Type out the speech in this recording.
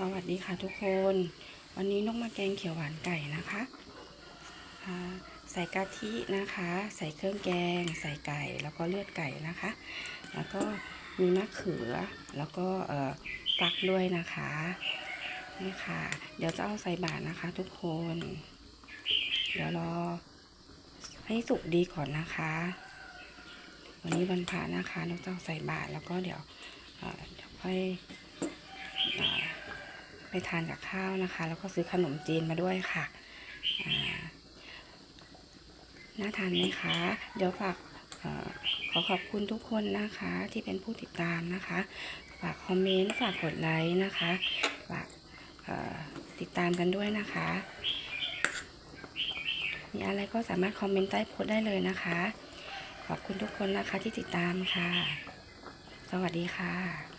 สวัสดีค่ะทุกคน วันนี้นกมาแกงเขียวหวานไก่นะคะใส่กะทินะคะ ใส่เครื่องแกง ใส่ไก่แล้วก็เลือดไก่นะคะ แล้วก็มีมะเขือแล้วก็ฟักด้วยนะคะนี่ค่ะ เดี๋ยวจะเอาใส่บาตรนะคะทุกคน เดี๋ยวรอให้สุกดีก่อนนะคะ วันนี้วันพระนะคะนกจะเอาใส่บาตรแล้วก็เดี๋ยวเดี๋ยวค่อย ไปทานกับข้าวนะคะ แล้วก็ซื้อขนมจีนมาด้วยค่ะน่าทานไหมคะ เดี๋ยวฝากอขอขอบคุณทุกคนนะคะที่เป็นผู้ติดตามนะคะ ฝากคอมเมนต์ฝากกดไลค์นะคะ ฝากติดตามกันด้วยนะคะ มีอะไรก็สามารถคอมเมนต์ใต้โพสต์ได้เลยนะคะ ขอบคุณทุกคนนะคะที่ติดตามค่ะ สวัสดีค่ะ